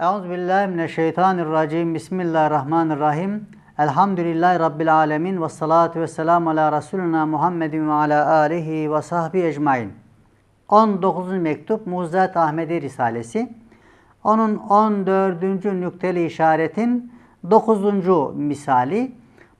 Euzubillahimineşşeytanirracim. Bismillahirrahmanirrahim. Elhamdülillahi Rabbil alemin. Ve salatu ve selamu ala Resulina Muhammedin ve ala alihi ve sahbihi ecmain. 19. mektup Muzzat Ahmedi Risalesi. Onun 14. nükteli işaretin 9. misali.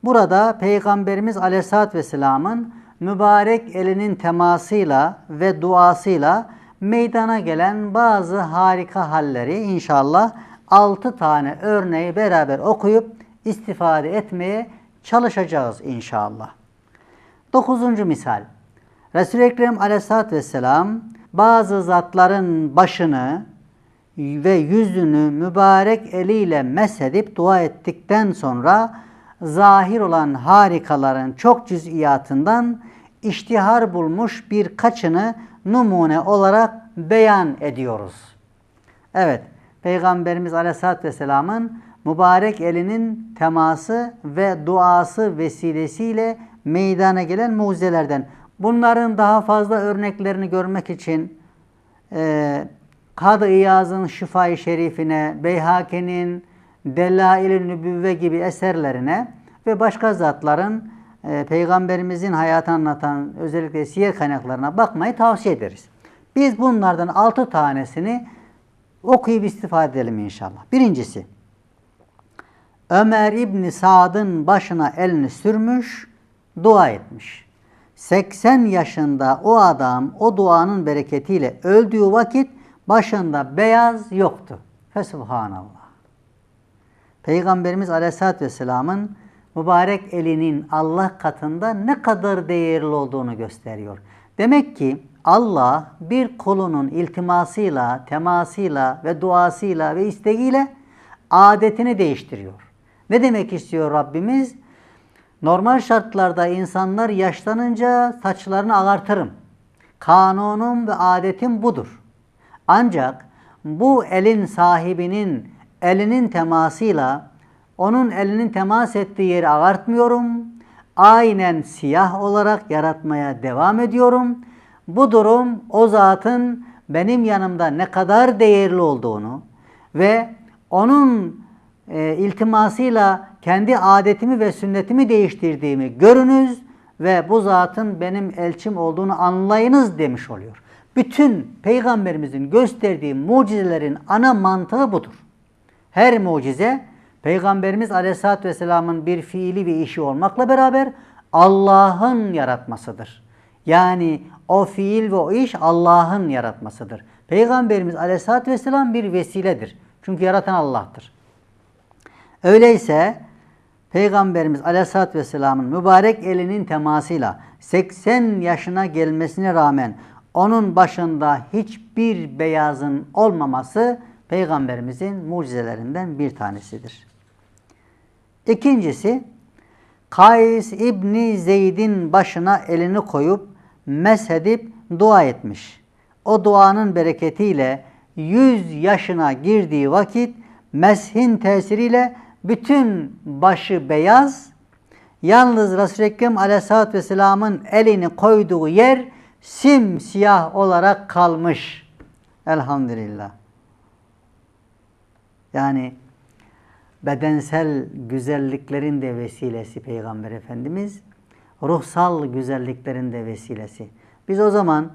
Burada Peygamberimiz Aleyhisselatü Vesselam'ın mübarek elinin temasıyla ve duasıyla meydana gelen bazı harika halleri inşallah 6 tane örneği beraber okuyup istifade etmeye çalışacağız inşallah. 9. misal. Resul-i Ekrem Aleyhisselatü Vesselam bazı zatların başını ve yüzünü mübarek eliyle mesedip dua ettikten sonra zahir olan harikaların çok cüz'iyatından iştihar bulmuş birkaçını numune olarak beyan ediyoruz. Evet, Peygamberimiz Aleyhisselatü Vesselam'ın mübarek elinin teması ve duası vesilesiyle meydana gelen mucizelerden. Bunların daha fazla örneklerini görmek için e, Kadı İyaz'ın Şifa-i Şerifine, Beyhake'nin Delail-i Nübüvve gibi eserlerine ve başka zatların e, Peygamberimizin hayatını anlatan özellikle siyer kaynaklarına bakmayı tavsiye ederiz. Biz bunlardan altı tanesini okuyup istifade edelim inşallah. Birincisi, Ömer İbni Sa'd'ın başına elini sürmüş, dua etmiş. 80 yaşında o adam o duanın bereketiyle öldüğü vakit başında beyaz yoktu. Fesubhanallah. Peygamberimiz Aleyhisselatü Vesselam'ın mübarek elinin Allah katında ne kadar değerli olduğunu gösteriyor. Demek ki Allah bir kulunun iltimasıyla, temasıyla ve duasıyla ve isteğiyle adetini değiştiriyor. Ne demek istiyor Rabbimiz? Normal şartlarda insanlar yaşlanınca saçlarını ağartırım. Kanunum ve adetim budur. Ancak bu elin sahibinin elinin temasıyla onun elinin temas ettiği yeri ağartmıyorum. Aynen siyah olarak yaratmaya devam ediyorum. Bu durum o zatın benim yanımda ne kadar değerli olduğunu ve onun e, iltimasıyla kendi adetimi ve sünnetimi değiştirdiğimi görünüz ve bu zatın benim elçim olduğunu anlayınız demiş oluyor. Bütün peygamberimizin gösterdiği mucizelerin ana mantığı budur. Her mucize Peygamberimiz Aleyhisselatü Vesselam'ın bir fiili ve işi olmakla beraber Allah'ın yaratmasıdır. Yani o fiil ve o iş Allah'ın yaratmasıdır. Peygamberimiz Aleyhisselatü Vesselam bir vesiledir. Çünkü yaratan Allah'tır. Öyleyse Peygamberimiz Aleyhisselatü Vesselam'ın mübarek elinin temasıyla 80 yaşına gelmesine rağmen onun başında hiçbir beyazın olmaması Peygamberimizin mucizelerinden bir tanesidir. İkincisi, Kays İbni Zeyd'in başına elini koyup mesedip dua etmiş. O duanın bereketiyle 100 yaşına girdiği vakit meshin tesiriyle bütün başı beyaz, yalnız Resul-i Ekrem Aleyhisselatü Vesselam'ın elini koyduğu yer simsiyah olarak kalmış. Elhamdülillah. Yani bedensel güzelliklerin de vesilesi Peygamber Efendimiz, ruhsal güzelliklerin de vesilesi. Biz o zaman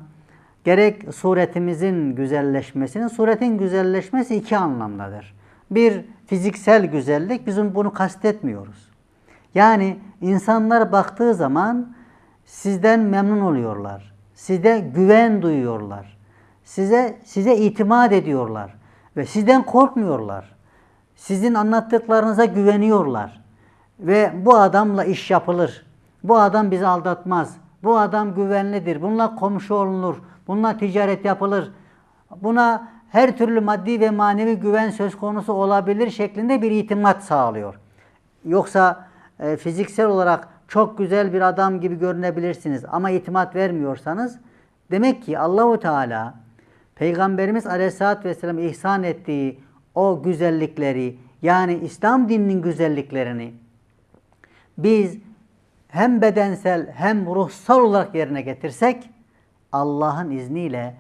gerek suretimizin güzelleşmesinin, suretin güzelleşmesi iki anlamdadır. Bir fiziksel güzellik, bizim bunu kastetmiyoruz. Yani insanlar baktığı zaman sizden memnun oluyorlar. Size güven duyuyorlar. Size size itimat ediyorlar ve sizden korkmuyorlar. Sizin anlattıklarınıza güveniyorlar. Ve bu adamla iş yapılır. Bu adam bizi aldatmaz. Bu adam güvenlidir. Bununla komşu olunur. Bununla ticaret yapılır. Buna her türlü maddi ve manevi güven söz konusu olabilir şeklinde bir itimat sağlıyor. Yoksa e, fiziksel olarak çok güzel bir adam gibi görünebilirsiniz ama itimat vermiyorsanız demek ki Allahu Teala Peygamberimiz Aleyhisselatü Vesselam ihsan ettiği o güzellikleri yani İslam dininin güzelliklerini biz hem bedensel hem ruhsal olarak yerine getirsek Allah'ın izniyle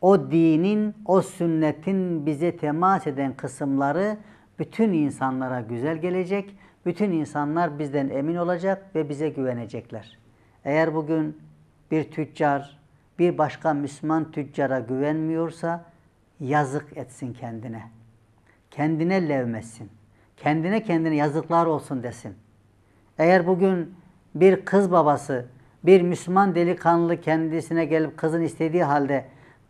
o dinin, o sünnetin bize temas eden kısımları bütün insanlara güzel gelecek. Bütün insanlar bizden emin olacak ve bize güvenecekler. Eğer bugün bir tüccar bir başka Müslüman tüccara güvenmiyorsa yazık etsin kendine. Kendine levmesin. Kendine kendine yazıklar olsun desin. Eğer bugün bir kız babası, bir Müslüman delikanlı kendisine gelip kızın istediği halde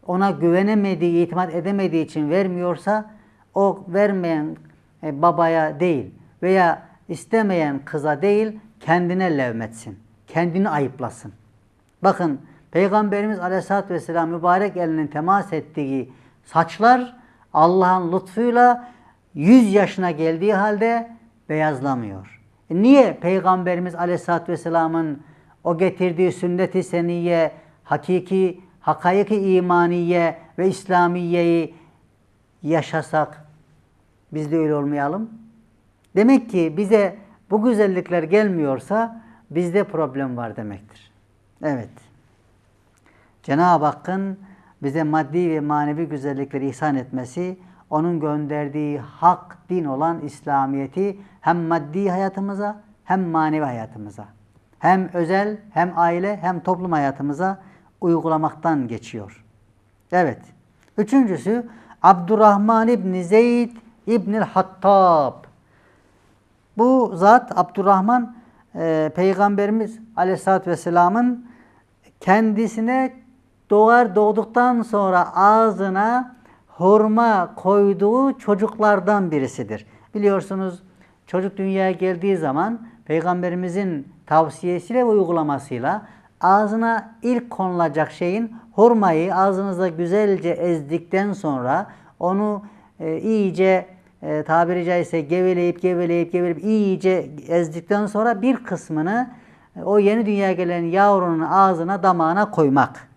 ona güvenemediği, itimat edemediği için vermiyorsa o vermeyen e, babaya değil veya istemeyen kıza değil kendine levmetsin. Kendini ayıplasın. Bakın Peygamberimiz Aleyhisselatü Vesselam mübarek elinin temas ettiği saçlar Allah'ın lütfuyla 100 yaşına geldiği halde beyazlamıyor. E niye Peygamberimiz Aleyhisselatü Vesselam'ın o getirdiği sünnet-i seniye, hakiki, hakayık-ı imaniye ve İslamiye'yi yaşasak biz de öyle olmayalım? Demek ki bize bu güzellikler gelmiyorsa bizde problem var demektir. Evet. Cenab-ı Hakk'ın bize maddi ve manevi güzellikleri ihsan etmesi, onun gönderdiği hak din olan İslamiyet'i hem maddi hayatımıza hem manevi hayatımıza, hem özel hem aile hem toplum hayatımıza uygulamaktan geçiyor. Evet. Üçüncüsü Abdurrahman İbni Zeyd İbnül Hattab. Bu zat Abdurrahman e, Peygamberimiz Aleyhisselatü Vesselam'ın kendisine doğar doğduktan sonra ağzına hurma koyduğu çocuklardan birisidir. Biliyorsunuz çocuk dünyaya geldiği zaman Peygamberimizin tavsiyesiyle ve uygulamasıyla ağzına ilk konulacak şeyin hurmayı ağzınızda güzelce ezdikten sonra onu e, iyice e, tabiri caizse geveleyip geveleyip geveleyip iyice ezdikten sonra bir kısmını e, o yeni dünyaya gelen yavrunun ağzına damağına koymak.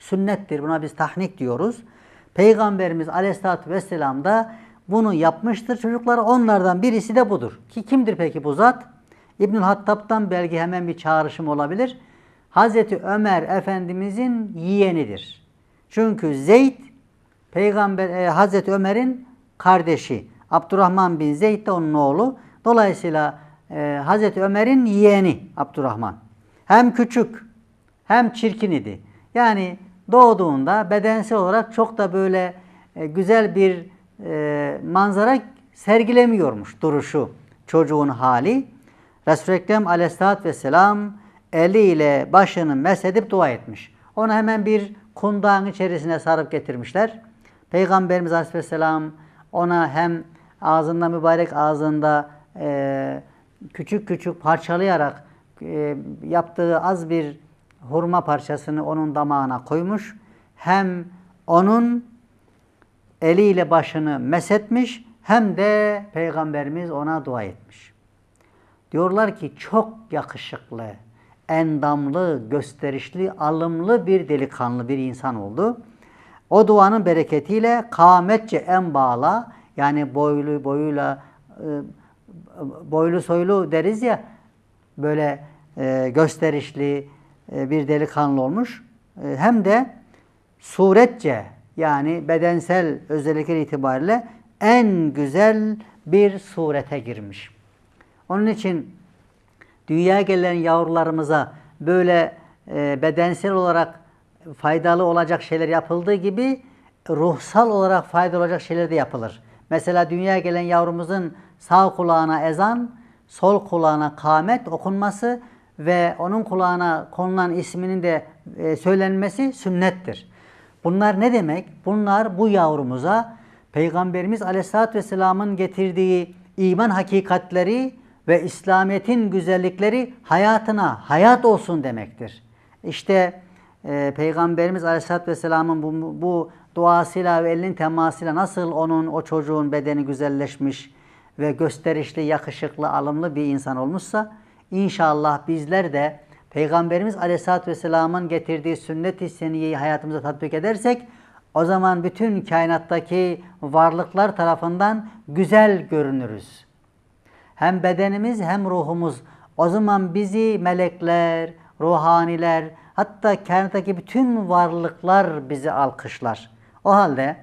Sünnettir. Buna biz tahnik diyoruz. Peygamberimiz Aleyhisselatü Vesselam da bunu yapmıştır. Çocukları onlardan birisi de budur. Ki kimdir peki bu zat? İbnül Hattab'dan belki hemen bir çağrışım olabilir. Hazreti Ömer Efendimizin yeğenidir. Çünkü Zeyd Peygamber e, Hazreti Ömer'in kardeşi. Abdurrahman bin Zeyd de onun oğlu. Dolayısıyla e, Hazreti Ömer'in yeğeni Abdurrahman. Hem küçük hem çirkin idi. Yani doğduğunda bedensel olarak çok da böyle e, güzel bir e, manzara sergilemiyormuş duruşu çocuğun hali. Resul-i Ekrem aleyhissalatü vesselam eliyle başını mesedip dua etmiş. Onu hemen bir kundağın içerisine sarıp getirmişler. Peygamberimiz aleyhisselam ona hem ağzında mübarek ağzında e, küçük küçük parçalayarak yaptığı az bir hurma parçasını onun damağına koymuş. Hem onun eliyle başını mesetmiş hem de Peygamberimiz ona dua etmiş. Diyorlar ki çok yakışıklı, endamlı, gösterişli, alımlı bir delikanlı bir insan oldu. O duanın bereketiyle kametçe en bağla yani boylu boyuyla e, boylu soylu deriz ya böyle e, gösterişli bir delikanlı olmuş. Hem de suretçe yani bedensel özellikler itibariyle en güzel bir surete girmiş. Onun için dünyaya gelen yavrularımıza böyle bedensel olarak faydalı olacak şeyler yapıldığı gibi ruhsal olarak faydalı olacak şeyler de yapılır. Mesela dünyaya gelen yavrumuzun sağ kulağına ezan, sol kulağına kamet okunması ve onun kulağına konulan isminin de e, söylenmesi sünnettir. Bunlar ne demek? Bunlar bu yavrumuza Peygamberimiz Aleyhisselatü Vesselam'ın getirdiği iman hakikatleri ve İslamiyet'in güzellikleri hayatına hayat olsun demektir. İşte e, Peygamberimiz Aleyhisselatü Vesselam'ın bu, bu duasıyla ve elinin temasıyla nasıl onun o çocuğun bedeni güzelleşmiş ve gösterişli, yakışıklı, alımlı bir insan olmuşsa inşallah bizler de Peygamberimiz Aleyhisselatü Vesselam'ın getirdiği sünnet-i seniyeyi hayatımıza tatbik edersek o zaman bütün kainattaki varlıklar tarafından güzel görünürüz. Hem bedenimiz hem ruhumuz. O zaman bizi melekler, ruhaniler, Hatta kainattaki bütün varlıklar bizi alkışlar. O halde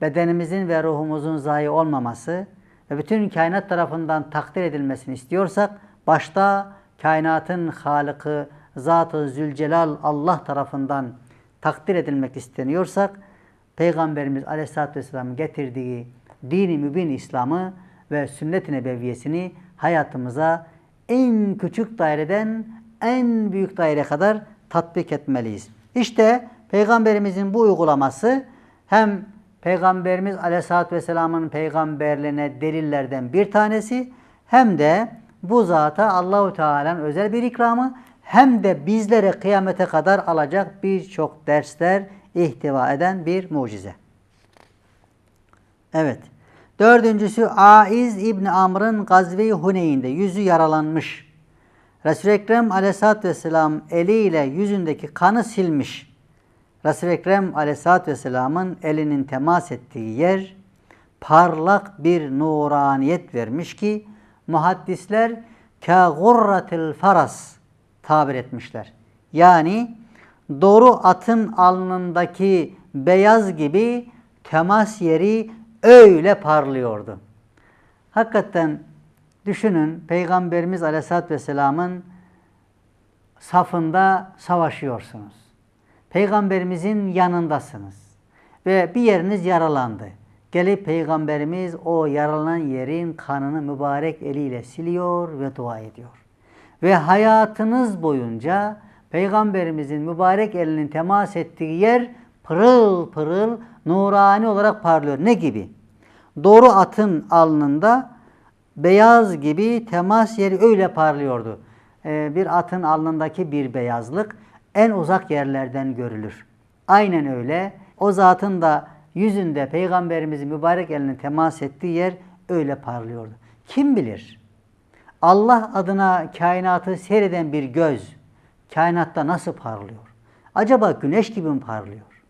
bedenimizin ve ruhumuzun zayi olmaması ve bütün kainat tarafından takdir edilmesini istiyorsak başta kainatın Halık'ı Zat-ı Zülcelal Allah tarafından takdir edilmek isteniyorsak Peygamberimiz Aleyhisselatü Vesselam'ın getirdiği dini mübin İslam'ı ve sünnet-i nebeviyesini hayatımıza en küçük daireden en büyük daire kadar tatbik etmeliyiz. İşte Peygamberimizin bu uygulaması hem Peygamberimiz Aleyhisselatü Vesselam'ın peygamberliğine delillerden bir tanesi hem de bu zata Allahu Teala'nın özel bir ikramı hem de bizlere kıyamete kadar alacak birçok dersler ihtiva eden bir mucize. Evet. Dördüncüsü Aiz İbni Amr'ın Gazve-i Huneyn'de yüzü yaralanmış. Resul-i Ekrem aleyhissalatü vesselam eliyle yüzündeki kanı silmiş. Resul-i Ekrem aleyhissalatü vesselamın elinin temas ettiği yer parlak bir nuraniyet vermiş ki muhaddisler kâgurratil faras tabir etmişler. Yani doğru atın alnındaki beyaz gibi temas yeri öyle parlıyordu. Hakikaten düşünün Peygamberimiz Aleyhisselatü Vesselam'ın safında savaşıyorsunuz. Peygamberimizin yanındasınız. Ve bir yeriniz yaralandı. Gelip Peygamberimiz o yaralanan yerin kanını mübarek eliyle siliyor ve dua ediyor. Ve hayatınız boyunca Peygamberimizin mübarek elinin temas ettiği yer pırıl pırıl nurani olarak parlıyor. Ne gibi? Doğru atın alnında beyaz gibi temas yeri öyle parlıyordu. Ee, bir atın alnındaki bir beyazlık en uzak yerlerden görülür. Aynen öyle. O zatın da yüzünde Peygamberimizin mübarek elinin temas ettiği yer öyle parlıyordu. Kim bilir? Allah adına kainatı seyreden bir göz kainatta nasıl parlıyor? Acaba güneş gibi mi parlıyor?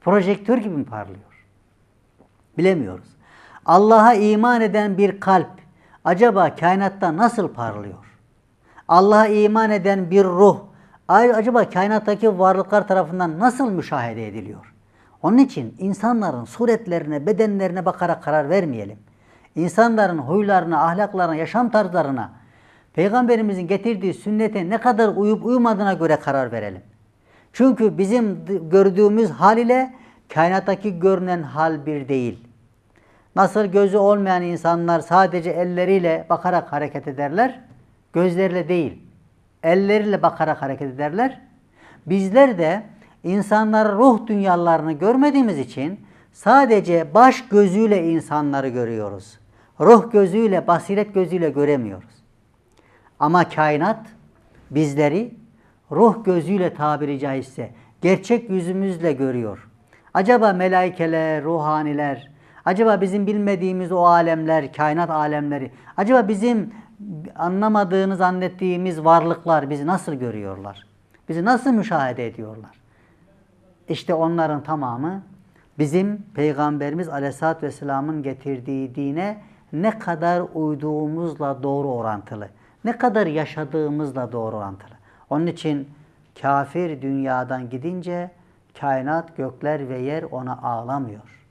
Projektör gibi mi parlıyor? Bilemiyoruz. Allah'a iman eden bir kalp acaba kainatta nasıl parlıyor? Allah'a iman eden bir ruh acaba kainattaki varlıklar tarafından nasıl müşahede ediliyor? Onun için insanların suretlerine, bedenlerine bakarak karar vermeyelim. İnsanların huylarına, ahlaklarına, yaşam tarzlarına, Peygamberimizin getirdiği sünnete ne kadar uyup uymadığına göre karar verelim. Çünkü bizim gördüğümüz hal ile kainattaki görünen hal bir değil. Nasıl gözü olmayan insanlar sadece elleriyle bakarak hareket ederler, gözleriyle değil, elleriyle bakarak hareket ederler. Bizler de insanlar ruh dünyalarını görmediğimiz için sadece baş gözüyle insanları görüyoruz. Ruh gözüyle, basiret gözüyle göremiyoruz. Ama kainat bizleri ruh gözüyle tabiri caizse gerçek yüzümüzle görüyor. Acaba melaikeler, ruhaniler, acaba bizim bilmediğimiz o alemler, kainat alemleri, acaba bizim anlamadığını zannettiğimiz varlıklar bizi nasıl görüyorlar? Bizi nasıl müşahede ediyorlar? İşte onların tamamı bizim Peygamberimiz Aleyhisselatü Vesselam'ın getirdiği dine ne kadar uyduğumuzla doğru orantılı. Ne kadar yaşadığımızla doğru orantılı. Onun için kafir dünyadan gidince kainat, gökler ve yer ona ağlamıyor.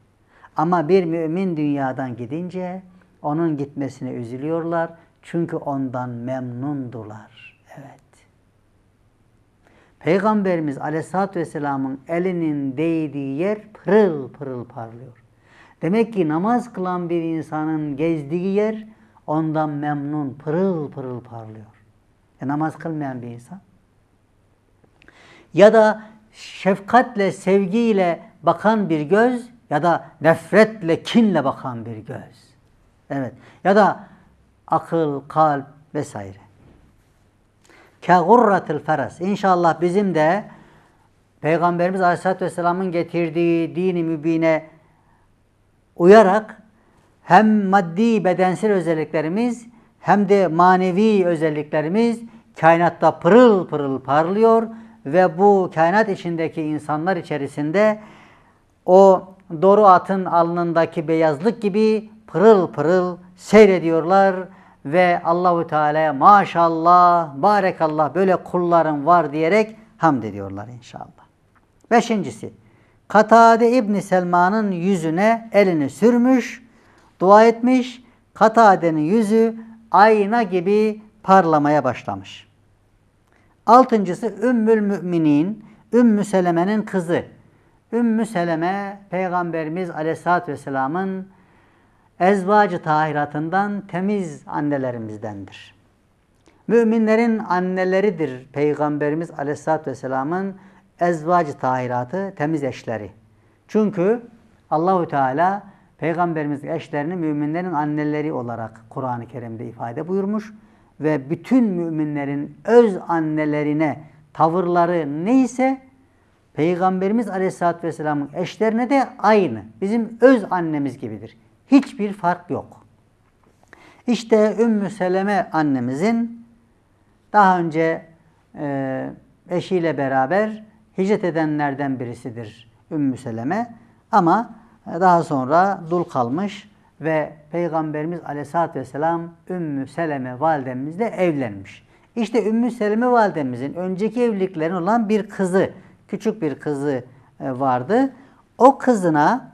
Ama bir mümin dünyadan gidince onun gitmesine üzülüyorlar. Çünkü ondan memnundular. Evet. Peygamberimiz Aleyhisselatü Vesselam'ın elinin değdiği yer pırıl pırıl parlıyor. Demek ki namaz kılan bir insanın gezdiği yer ondan memnun, pırıl pırıl parlıyor. E namaz kılmayan bir insan. Ya da şefkatle, sevgiyle bakan bir göz ya da nefretle, kinle bakan bir göz. Evet. Ya da akıl, kalp vesaire. Kâgurratil feras. İnşallah bizim de Peygamberimiz Aleyhisselatü Vesselam'ın getirdiği dini mübine uyarak hem maddi bedensel özelliklerimiz hem de manevi özelliklerimiz kainatta pırıl pırıl parlıyor ve bu kainat içindeki insanlar içerisinde o doğru atın alnındaki beyazlık gibi pırıl pırıl seyrediyorlar ve Allahu Teala'ya maşallah, barekallah böyle kulların var diyerek hamd ediyorlar inşallah. Beşincisi, Katade İbni Selman'ın yüzüne elini sürmüş, dua etmiş. Katade'nin yüzü ayna gibi parlamaya başlamış. Altıncısı Ümmül Müminin, Ümmü Seleme'nin kızı. Ümmü Seleme, Peygamberimiz Aleyhisselatü Vesselam'ın ezvacı tahiratından temiz annelerimizdendir. Müminlerin anneleridir Peygamberimiz Aleyhisselatü Vesselam'ın ezvacı tahiratı, temiz eşleri. Çünkü Allahu Teala Peygamberimiz eşlerini müminlerin anneleri olarak Kur'an-ı Kerim'de ifade buyurmuş ve bütün müminlerin öz annelerine tavırları neyse Peygamberimiz Aleyhisselatü Vesselam'ın eşlerine de aynı. Bizim öz annemiz gibidir. Hiçbir fark yok. İşte Ümmü Seleme annemizin daha önce e, eşiyle beraber hicret edenlerden birisidir Ümmü Seleme. Ama daha sonra dul kalmış ve Peygamberimiz Aleyhisselatü Vesselam Ümmü Seleme validemizle evlenmiş. İşte Ümmü Seleme validemizin önceki evliliklerin olan bir kızı, küçük bir kızı e, vardı. O kızına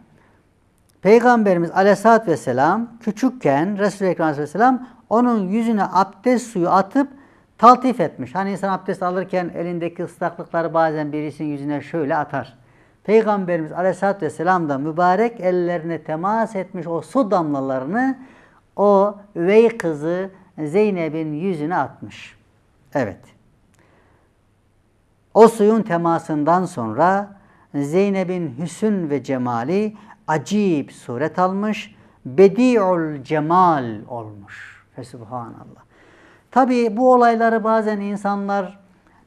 Peygamberimiz Aleyhisselatü Vesselam küçükken Resulü Ekrem Aleyhisselam onun yüzüne abdest suyu atıp taltif etmiş. Hani insan abdest alırken elindeki ıslaklıkları bazen birisinin yüzüne şöyle atar. Peygamberimiz Aleyhisselatü Vesselam da mübarek ellerine temas etmiş o su damlalarını o üvey kızı Zeynep'in yüzüne atmış. Evet. O suyun temasından sonra Zeynep'in hüsün ve cemali acip suret almış, bedi'ul cemal olmuş. Fesubhanallah. Tabi bu olayları bazen insanlar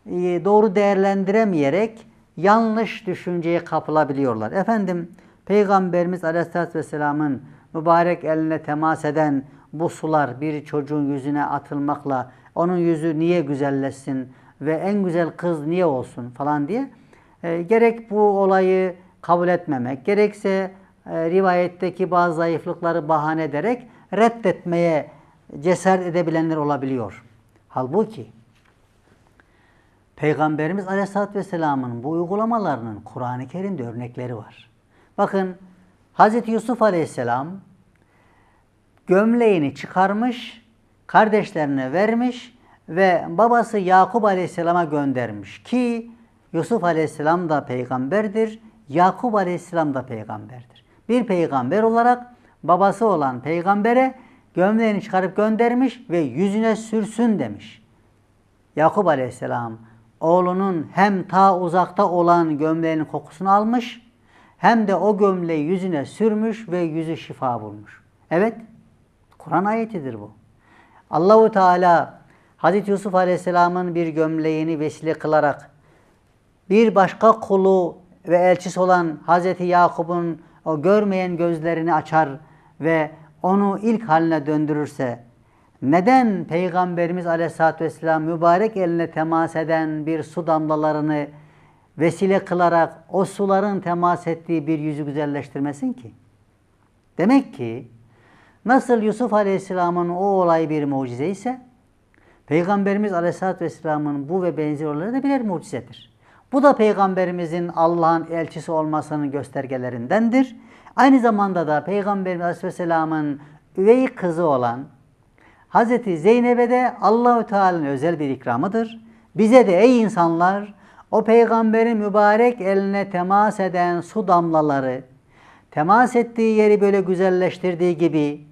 e, doğru değerlendiremeyerek yanlış düşünceye kapılabiliyorlar. Efendim Peygamberimiz Aleyhisselatü Vesselam'ın mübarek eline temas eden bu sular bir çocuğun yüzüne atılmakla onun yüzü niye güzelleşsin ve en güzel kız niye olsun falan diye e, gerek bu olayı kabul etmemek gerekse e, rivayetteki bazı zayıflıkları bahane ederek reddetmeye cesaret edebilenler olabiliyor. Halbuki Peygamberimiz Aleyhisselatü Vesselam'ın bu uygulamalarının Kur'an-ı Kerim'de örnekleri var. Bakın Hz. Yusuf Aleyhisselam gömleğini çıkarmış, kardeşlerine vermiş ve babası Yakup Aleyhisselam'a göndermiş ki Yusuf Aleyhisselam da peygamberdir, Yakup Aleyhisselam da peygamberdir. Bir peygamber olarak babası olan peygambere gömleğini çıkarıp göndermiş ve yüzüne sürsün demiş. Yakup Aleyhisselam oğlunun hem ta uzakta olan gömleğinin kokusunu almış hem de o gömleği yüzüne sürmüş ve yüzü şifa bulmuş. Evet, Kur'an ayetidir bu. Allahu Teala Hazreti Yusuf Aleyhisselam'ın bir gömleğini vesile kılarak bir başka kulu ve elçisi olan Hazreti Yakup'un o görmeyen gözlerini açar ve onu ilk haline döndürürse neden Peygamberimiz Aleyhisselatü Vesselam mübarek eline temas eden bir su damlalarını vesile kılarak o suların temas ettiği bir yüzü güzelleştirmesin ki? Demek ki nasıl Yusuf Aleyhisselam'ın o olay bir mucize ise Peygamberimiz Aleyhisselatü Vesselam'ın bu ve benzeri olayları da birer mucizedir. Bu da Peygamberimizin Allah'ın elçisi olmasının göstergelerindendir. Aynı zamanda da Peygamberimiz Aleyhisselam'ın üvey kızı olan Hazreti Zeynep'e de Allahü Teala'nın özel bir ikramıdır. Bize de ey insanlar o peygamberin mübarek eline temas eden su damlaları temas ettiği yeri böyle güzelleştirdiği gibi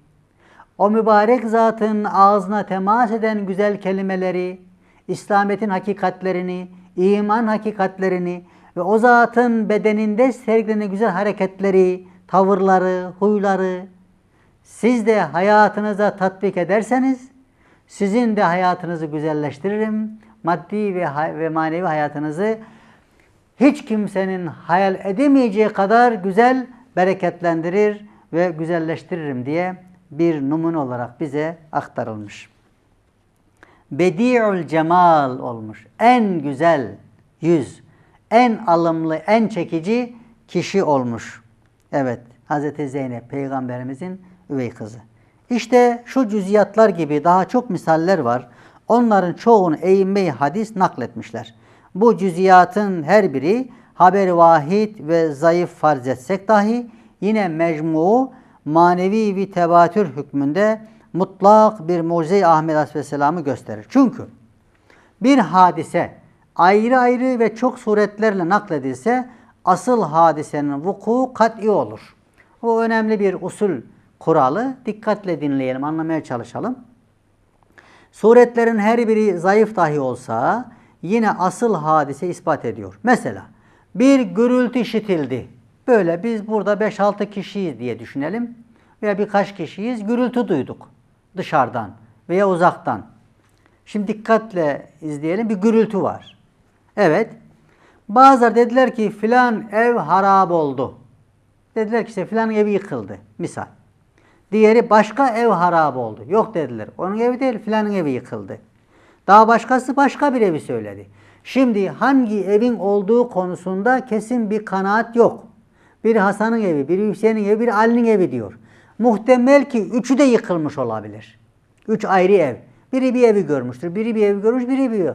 o mübarek zatın ağzına temas eden güzel kelimeleri, İslamiyet'in hakikatlerini, iman hakikatlerini ve o zatın bedeninde sergilenen güzel hareketleri, tavırları, huyları, siz de hayatınıza tatbik ederseniz sizin de hayatınızı güzelleştiririm. Maddi ve, ve manevi hayatınızı hiç kimsenin hayal edemeyeceği kadar güzel bereketlendirir ve güzelleştiririm diye bir numune olarak bize aktarılmış. Bedi'ül cemal olmuş. En güzel yüz, en alımlı, en çekici kişi olmuş. Evet, Hz. Zeynep peygamberimizin üvey kızı. İşte şu cüziyatlar gibi daha çok misaller var. Onların çoğunu eğinmeyi hadis nakletmişler. Bu cüziyatın her biri haber vahid ve zayıf farz etsek dahi yine mecmu manevi bir tevatür hükmünde mutlak bir mucize-i Ahmet Aleyhisselam'ı gösterir. Çünkü bir hadise ayrı ayrı ve çok suretlerle nakledilse asıl hadisenin vuku kat'i olur. Bu önemli bir usul kuralı. Dikkatle dinleyelim, anlamaya çalışalım. Suretlerin her biri zayıf dahi olsa yine asıl hadise ispat ediyor. Mesela bir gürültü işitildi. Böyle biz burada 5-6 kişiyiz diye düşünelim. Veya birkaç kişiyiz. Gürültü duyduk dışarıdan veya uzaktan. Şimdi dikkatle izleyelim. Bir gürültü var. Evet. Bazıları dediler ki filan ev harap oldu. Dediler ki işte filan evi yıkıldı. Misal. Diğeri başka ev harap oldu. Yok dediler. Onun evi değil filanın evi yıkıldı. Daha başkası başka bir evi söyledi. Şimdi hangi evin olduğu konusunda kesin bir kanaat yok. Biri Hasan'ın evi, biri Hüseyin'in evi, biri Ali'nin evi diyor. Muhtemel ki üçü de yıkılmış olabilir. Üç ayrı ev. Biri bir evi görmüştür, biri bir evi görmüş, biri bir.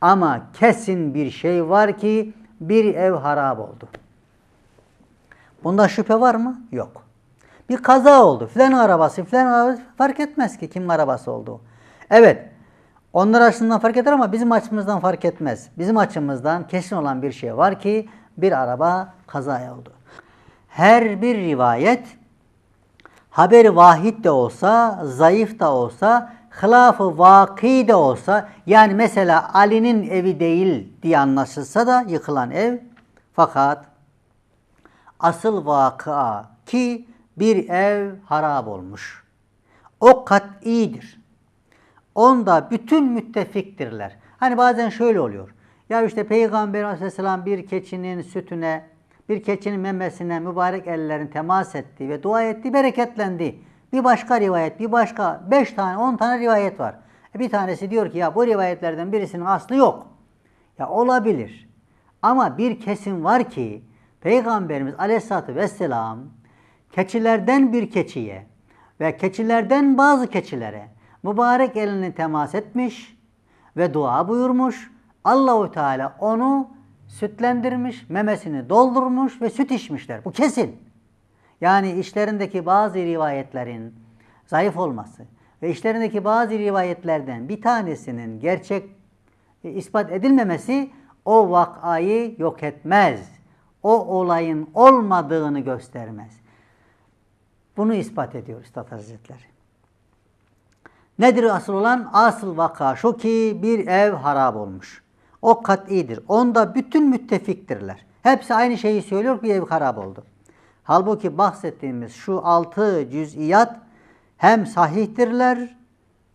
Ama kesin bir şey var ki bir ev harap oldu. Bunda şüphe var mı? Yok. Bir kaza oldu. Filan arabası, filan arabası fark etmez ki kim arabası olduğu. Evet. Onlar açısından fark eder ama bizim açımızdan fark etmez. Bizim açımızdan kesin olan bir şey var ki bir araba kazaya oldu. Her bir rivayet haber vahid de olsa, zayıf da olsa, hilaf-ı vaki de olsa yani mesela Ali'nin evi değil diye anlaşılsa da yıkılan ev fakat asıl vakıa ki bir ev harap olmuş. O kat'idir. Onda bütün müttefiktirler. Hani bazen şöyle oluyor. Ya işte Peygamber aleyhisselam bir keçinin sütüne, bir keçinin memesine mübarek ellerin temas etti ve dua etti, bereketlendi. Bir başka rivayet, bir başka beş tane, on tane rivayet var. E bir tanesi diyor ki ya bu rivayetlerden birisinin aslı yok. Ya olabilir. Ama bir kesim var ki Peygamberimiz aleyhissalatü vesselam keçilerden bir keçiye ve keçilerden bazı keçilere mübarek elini temas etmiş ve dua buyurmuş. Allahu Teala onu sütlendirmiş, memesini doldurmuş ve süt içmişler. Bu kesin. Yani işlerindeki bazı rivayetlerin zayıf olması ve işlerindeki bazı rivayetlerden bir tanesinin gerçek e, ispat edilmemesi o vakayı yok etmez. O olayın olmadığını göstermez. Bunu ispat ediyor Üstad Hazretleri. Nedir asıl olan? Asıl vaka şu ki bir ev harap olmuş. O kat'idir. Onda bütün müttefiktirler. Hepsi aynı şeyi söylüyor bir ev harap oldu. Halbuki bahsettiğimiz şu altı cüz'iyat hem sahihtirler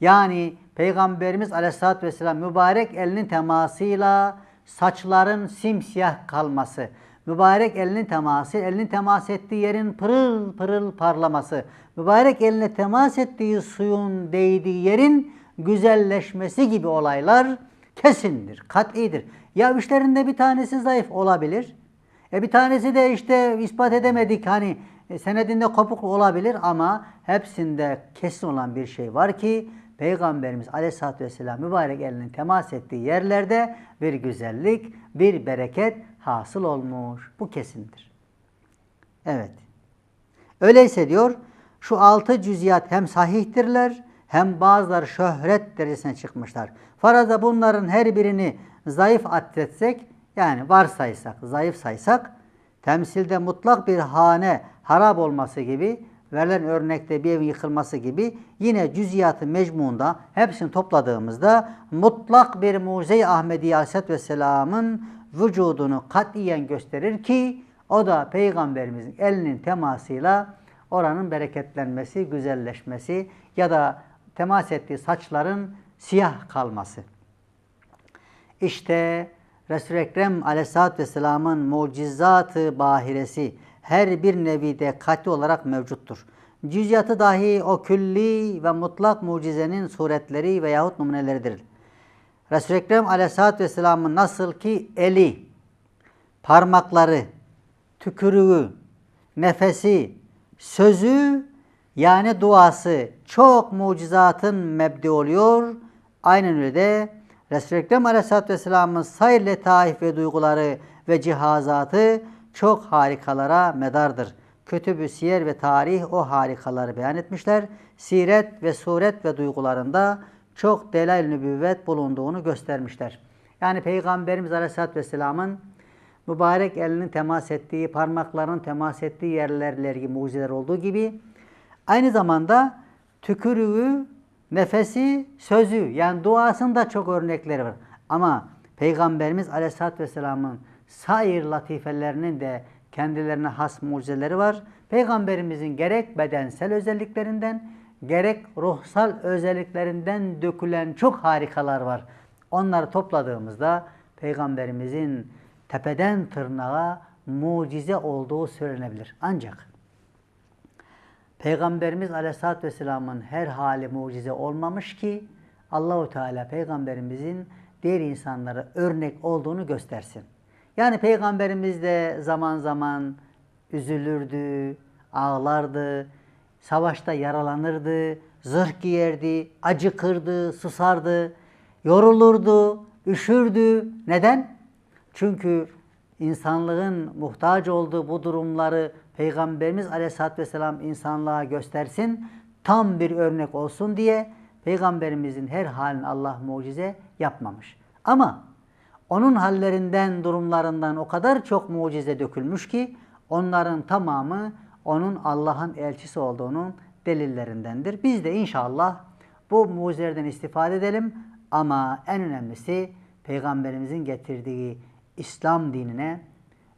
yani Peygamberimiz aleyhissalatü vesselam mübarek elinin temasıyla saçların simsiyah kalması, mübarek elinin teması, elinin temas ettiği yerin pırıl pırıl parlaması, mübarek eline temas ettiği suyun değdiği yerin güzelleşmesi gibi olaylar kesindir, kat'idir. Ya üçlerinde bir tanesi zayıf olabilir. E bir tanesi de işte ispat edemedik hani e, senedinde kopuk olabilir ama hepsinde kesin olan bir şey var ki Peygamberimiz Aleyhisselatü Vesselam mübarek elinin temas ettiği yerlerde bir güzellik, bir bereket hasıl olmuş. Bu kesindir. Evet. Öyleyse diyor şu altı cüziyat hem sahihtirler hem bazıları şöhret derecesine çıkmışlar. Faraza bunların her birini zayıf addetsek yani varsaysak, zayıf saysak temsilde mutlak bir hane harap olması gibi verilen örnekte bir evin yıkılması gibi yine cüziyatı mecmuunda hepsini topladığımızda mutlak bir mucize-i Ahmedi Aleyhisselatü Vesselam'ın vücudunu katiyen gösterir ki o da Peygamberimizin elinin temasıyla oranın bereketlenmesi, güzelleşmesi ya da temas ettiği saçların siyah kalması. İşte Resul-i Ekrem aleyhissalatü vesselamın mucizatı bahiresi her bir nevide kat'i olarak mevcuttur. Cüziyatı dahi o külli ve mutlak mucizenin suretleri veyahut numuneleridir. Resul-i Ekrem aleyhissalatü vesselamın nasıl ki eli, parmakları, tükürüğü, nefesi, sözü yani duası çok mucizatın mebdi oluyor. Aynen öyle de Resul-i Ekrem Aleyhisselatü Vesselam'ın sayr letaif ve duyguları ve cihazatı çok harikalara medardır. Kütüb-ü siyer ve tarih o harikaları beyan etmişler. Siret ve suret ve duygularında çok delal nübüvvet bulunduğunu göstermişler. Yani Peygamberimiz Aleyhisselatü Vesselam'ın mübarek elinin temas ettiği, parmaklarının temas ettiği yerlerle mucizeler olduğu gibi aynı zamanda tükürüğü, nefesi, sözü yani duasında çok örnekleri var. Ama Peygamberimiz Aleyhisselatü Vesselam'ın sair latifelerinin de kendilerine has mucizeleri var. Peygamberimizin gerek bedensel özelliklerinden gerek ruhsal özelliklerinden dökülen çok harikalar var. Onları topladığımızda Peygamberimizin tepeden tırnağa mucize olduğu söylenebilir. Ancak Peygamberimiz Aleyhisselatü Vesselam'ın her hali mucize olmamış ki Allahu Teala Peygamberimizin diğer insanlara örnek olduğunu göstersin. Yani Peygamberimiz de zaman zaman üzülürdü, ağlardı, savaşta yaralanırdı, zırh giyerdi, acıkırdı, susardı, yorulurdu, üşürdü. Neden? Çünkü insanlığın muhtaç olduğu bu durumları Peygamberimiz Aleyhisselatü Vesselam insanlığa göstersin, tam bir örnek olsun diye Peygamberimizin her halini Allah mucize yapmamış. Ama onun hallerinden, durumlarından o kadar çok mucize dökülmüş ki onların tamamı onun Allah'ın elçisi olduğunun delillerindendir. Biz de inşallah bu mucizelerden istifade edelim ama en önemlisi Peygamberimizin getirdiği İslam dinine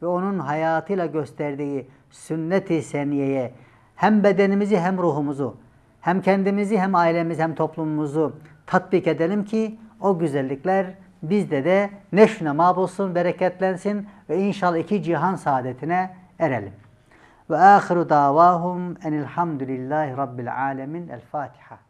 ve onun hayatıyla gösterdiği sünnet-i seniyeye hem bedenimizi hem ruhumuzu hem kendimizi hem ailemizi hem toplumumuzu tatbik edelim ki o güzellikler bizde de neşnema bulsun, bereketlensin ve inşallah iki cihan saadetine erelim. Ve ahiru davahum enilhamdülillahi rabbil alemin. El Fatiha.